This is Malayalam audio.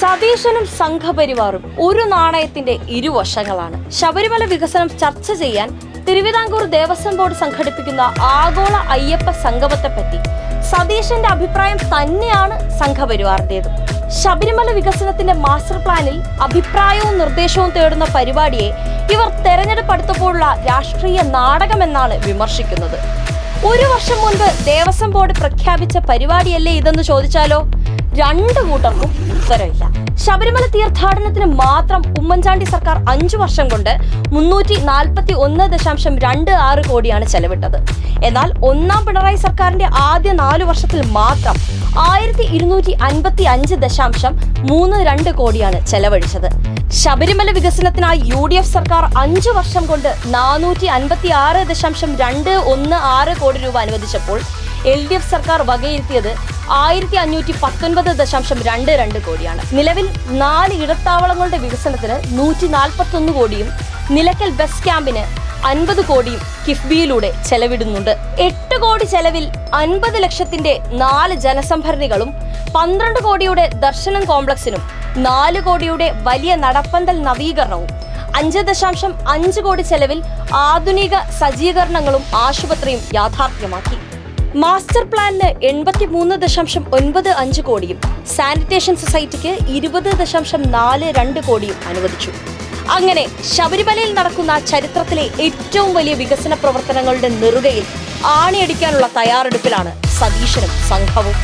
സതീശനും സംഘപരിവാറും ഒരു നാണയത്തിന്റെ ഇരുവശങ്ങളാണ്. ശബരിമല വികസനം ചർച്ച ചെയ്യാൻ തിരുവിതാംകൂർ ദേവസ്വം ബോർഡ് സംഘടിപ്പിക്കുന്ന ആഗോള അയ്യപ്പ സംഗമത്തെ പറ്റി സതീശന്റെ അഭിപ്രായം തന്നെയാണ് സംഘപരിവാറിന്റേത്. ശബരിമല വികസനത്തിന്റെ മാസ്റ്റർ പ്ലാനിൽ അഭിപ്രായവും നിർദ്ദേശവും തേടുന്ന പരിപാടിയെ ഇവർ തെരഞ്ഞെടുപ്പ് അടുത്തപ്പോഴുള്ള രാഷ്ട്രീയ നാടകമെന്നാണ് വിമർശിക്കുന്നത്. ഒരു വർഷം മുൻപ് ദേവസ്വം ബോർഡ് പ്രഖ്യാപിച്ച പരിപാടിയല്ലേ ഇതെന്ന് ചോദിച്ചാലോ? രണ്ടു കൂട്ടർക്കും ഉത്തരവില്ല. ശബരിമല തീർത്ഥാടനത്തിന് മാത്രം ഉമ്മൻചാണ്ടി സർക്കാർ അഞ്ചു വർഷം കൊണ്ട് മുന്നൂറ്റി നാൽപ്പത്തി ഒന്ന് ദശാംശം രണ്ട് ആറ് കോടിയാണ് ചെലവിട്ടത്. എന്നാൽ ഒന്നാം പിണറായി സർക്കാരിന്റെ ആദ്യ നാലു വർഷത്തിൽ മാത്രം ആയിരത്തി ഇരുന്നൂറ്റി അൻപത്തി അഞ്ച് ദശാംശം മൂന്ന് രണ്ട് കോടിയാണ് ചെലവഴിച്ചത്. ശബരിമല വികസനത്തിനായി യു ഡി എഫ് സർക്കാർ അഞ്ചു വർഷം കൊണ്ട് നാനൂറ്റി അൻപത്തി ആറ് ദശാംശം രണ്ട് ഒന്ന് ആറ് കോടി രൂപ അനുവദിച്ചപ്പോൾ എൽ ഡി എഫ് സർക്കാർ വകയിരുത്തിയത് ആയിരത്തി അഞ്ഞൂറ്റി പത്തൊൻപത് ദശാംശം രണ്ട് രണ്ട് കോടിയാണ്. നിലവിൽ നാല് ഇടത്താവളങ്ങളുടെ വികസനത്തിന് നൂറ്റി നാൽപ്പത്തി ഒന്ന് കോടിയും നിലയ്ക്കൽ ബസ് ക്യാമ്പിന് അൻപത് കോടിയും കിഫ്ബിയിലൂടെ ചെലവിടുന്നുണ്ട്. എട്ട് കോടി ചെലവിൽ അൻപത് ലക്ഷത്തിന്റെ നാല് ജനസംഭരണികളും പന്ത്രണ്ട് കോടിയുടെ ദർശനം കോംപ്ലക്സിനും നാല് കോടിയുടെ വലിയ നടപ്പന്തൽ നവീകരണവും അഞ്ച് ദശാംശം അഞ്ച് കോടി ചെലവിൽ ആധുനിക സജ്ജീകരണങ്ങളും ആശുപത്രിയും യാഥാർത്ഥ്യമാക്കി. മാസ്റ്റർ പ്ലാനിന് എൺപത്തി മൂന്ന് ദശാംശം ഒൻപത് അഞ്ച് കോടിയും സാനിറ്റേഷൻ സൊസൈറ്റിക്ക് ഇരുപത് ദശാംശം നാല് രണ്ട് കോടിയും അനുവദിച്ചു. അങ്ങനെ ശബരിമലയിൽ നടക്കുന്ന ചരിത്രത്തിലെ ഏറ്റവും വലിയ വികസന പ്രവർത്തനങ്ങളുടെ നെറുകയിൽ ആണിയടിക്കാനുള്ള തയ്യാറെടുപ്പിലാണ് സതീശനും സംഘവും.